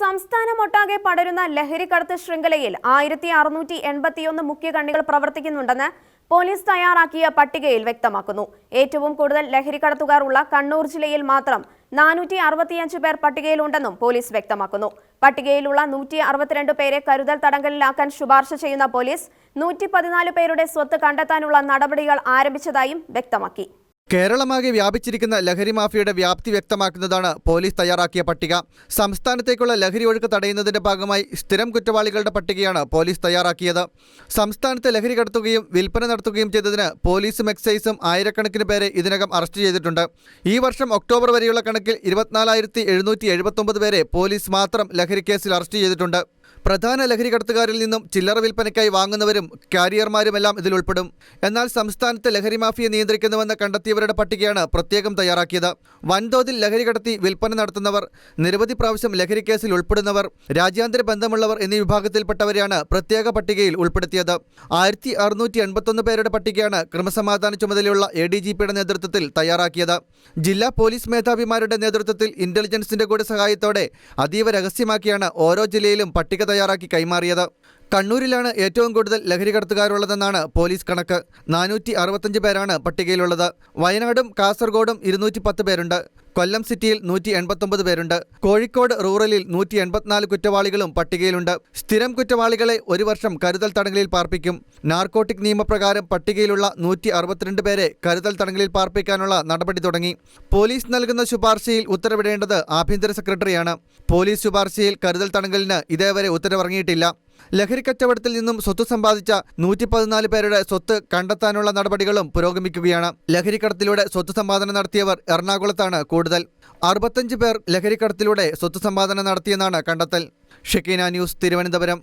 സംസ്ഥാനമൊട്ടാകെ പടരുന്ന ലഹരിക്കടത്ത് ശൃംഖലയിൽ ആയിരത്തി അറുന്നൂറ്റി എൺപത്തിയൊന്ന് മുഖ്യകണ്ണികൾ പ്രവർത്തിക്കുന്നുണ്ടെന്ന് പോലീസ് തയ്യാറാക്കിയ പട്ടികയിൽ വ്യക്തമാക്കുന്നു. ഏറ്റവും കൂടുതൽ ലഹരിക്കടത്തുകാർ ഉള്ള കണ്ണൂർ ജില്ലയിൽ മാത്രം നാനൂറ്റി അറുപത്തിയഞ്ച് പേർ പട്ടികയിലുണ്ടെന്നും പോലീസ് വ്യക്തമാക്കുന്നു. പട്ടികയിലുള്ള നൂറ്റി അറുപത്തിരണ്ട് പേരെ കരുതൽ തടങ്കലിലാക്കാൻ ശുപാർശ ചെയ്യുന്ന പോലീസ് നൂറ്റി പതിനാല് പേരുടെ സ്വത്ത് കണ്ടെത്താനുള്ള നടപടികൾ ആരംഭിച്ചതായും വ്യക്തമാക്കി. കേരളമാകെ വ്യാപിച്ചിരിക്കുന്ന ലഹരി മാഫിയയുടെ വ്യാപ്തി വ്യക്തമാക്കുന്നതാണ് പോലീസ് തയ്യാറാക്കിയ പട്ടിക. സംസ്ഥാനത്തേക്കുള്ള ലഹരി ഒഴുക്ക് തടയുന്നതിന്റെ ഭാഗമായി സ്ഥിരം കുറ്റവാളികളുടെ പട്ടികയാണ് പോലീസ് തയ്യാറാക്കിയത്. സംസ്ഥാനത്ത് ലഹരി കടത്തുകയും വിൽപ്പന നടത്തുകയും ചെയ്തതിന് പോലീസും എക്സൈസും ആയിരക്കണക്കിന് പേരെ ഇതിനകം അറസ്റ്റ് ചെയ്തിട്ടുണ്ട്. ഈ വർഷം ഒക്ടോബർ വരെയുള്ള കണക്കിൽ ഇരുപത്തിനാലായിരത്തി പേരെ പോലീസ് മാത്രം ലഹരി കേസിൽ അറസ്റ്റ് ചെയ്തിട്ടുണ്ട്. പ്രധാന ലഹരി കടത്തുകാരിൽ നിന്നും ചില്ലറ വിൽപ്പനയ്ക്കായി വാങ്ങുന്നവരും കാരിയർമാരുമെല്ലാം ഇതിൽ ഉൾപ്പെടും. എന്നാൽ സംസ്ഥാനത്ത് ലഹരി മാഫിയ നിയന്ത്രിക്കുന്നുവെന്ന് കണ്ടെത്തിയവരുടെ പട്ടികയാണ് പ്രത്യേകം തയ്യാറാക്കിയത്. വൻതോതിൽ ലഹരി കടത്തി വിൽപ്പന നടത്തുന്നവർ നിരവധി പ്രാവശ്യം ലഹരി കേസിൽ ഉൾപ്പെടുന്നവർ രാജ്യാന്തര ബന്ധമുള്ളവർ എന്നീ വിഭാഗത്തിൽപ്പെട്ടവരെയാണ് പ്രത്യേക പട്ടികയിൽ ഉൾപ്പെടുത്തിയത്. ആയിരത്തി അറുന്നൂറ്റി എൺപത്തൊന്ന് പേരുടെ പട്ടികയാണ് ക്രമസമാധാന ചുമതലയുള്ള എ ഡി ജി പിയുടെ നേതൃത്വത്തിൽ തയ്യാറാക്കിയത്. ജില്ലാ പോലീസ് മേധാവിമാരുടെ നേതൃത്വത്തിൽ ഇന്റലിജൻസിന്റെ കൂടെ സഹായത്തോടെ അതീവ രഹസ്യമാക്കിയാണ് ഓരോ ജില്ലയിലും പട്ടിക തയ്യാറാക്കി കൈമാറിയത്. കണ്ണൂരിലാണ് ഏറ്റവും കൂടുതൽ ലഹരി കടത്തുകാരുള്ളതെന്നാണ് പോലീസ് കണക്ക്. നാനൂറ്റി അറുപത്തഞ്ച് പേരാണ് പട്ടികയിലുള്ളത്. വയനാടും കാസർഗോഡും ഇരുന്നൂറ്റി പത്ത് പേരുണ്ട്. കൊല്ലം സിറ്റിയിൽ നൂറ്റി എൺപത്തൊമ്പത് പേരുണ്ട്. കോഴിക്കോട് റൂറലിൽ നൂറ്റി എൺപത്തിനാല് കുറ്റവാളികളും പട്ടികയിലുണ്ട്. സ്ഥിരം കുറ്റവാളികളെ ഒരു വർഷം കരുതൽ തടങ്കലിൽ പാർപ്പിക്കും. നാർക്കോട്ടിക് നിയമപ്രകാരം പട്ടികയിലുള്ള നൂറ്റി അറുപത്തിരണ്ട് പേരെ കരുതൽ തടങ്കലിൽ പാർപ്പിക്കാനുള്ള നടപടി തുടങ്ങി. പോലീസ് നൽകുന്ന ശുപാർശയിൽ ഉത്തരവിടേണ്ടത് ആഭ്യന്തര സെക്രട്ടറിയാണ്. പോലീസ് ശുപാർശയിൽ കരുതൽ തടങ്കലിന് ഇതേവരെ ഉത്തരവിറങ്ങിയിട്ടില്ല. ലഹരി കച്ചവടത്തിൽ നിന്നും സ്വത്ത് സമ്പാദിച്ച നൂറ്റി പതിനാല് പേരുടെ സ്വത്ത് കണ്ടെത്താനുള്ള നടപടികളും പുരോഗമിക്കുകയാണ്. ലഹരിക്കടത്തിലൂടെ സ്വത്ത് സമ്പാദനം നടത്തിയവർ എറണാകുളത്താണ് കൂടുതൽ. അറുപത്തഞ്ച് പേർ ലഹരിക്കടത്തിലൂടെ സ്വത്ത് സമ്പാദനം നടത്തിയെന്നാണ് കണ്ടെത്തൽ. ഷെക്കീന ന്യൂസ് തിരുവനന്തപുരം.